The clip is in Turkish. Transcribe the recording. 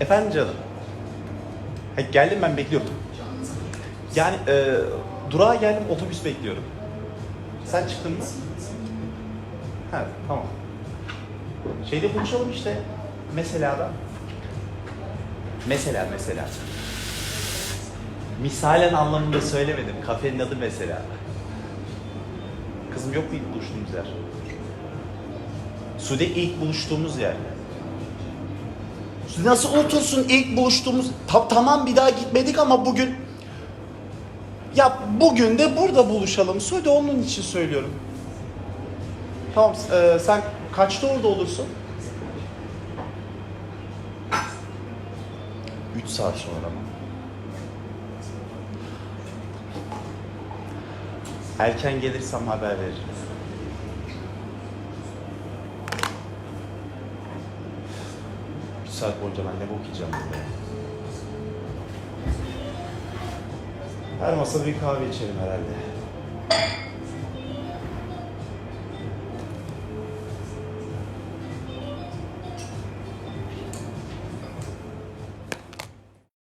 Efendim canım. Ha, geldim ben bekliyorum. Yani e, durağa geldim otobüs bekliyorum. Sen çıktın mı? Ha tamam. Şeyde buluşalım işte. Mesela da. Mesela mesela. Misalen anlamında söylemedim. Kafenin adı mesela. Kızım yok mu ilk buluştuğumuz yer? Sude ilk buluştuğumuz yer. Nasıl unutursun ilk buluştuğumuz? Ta- tamam bir daha gitmedik ama bugün... Ya bugün de burada buluşalım. Sude onun için söylüyorum. Tamam e, sen kaçta orada olursun? 3 saat sonra mı? Erken gelirsem haber veririm. Saat boyunca ben ne bok yiyeceğim burada? Her masa bir kahve içelim herhalde.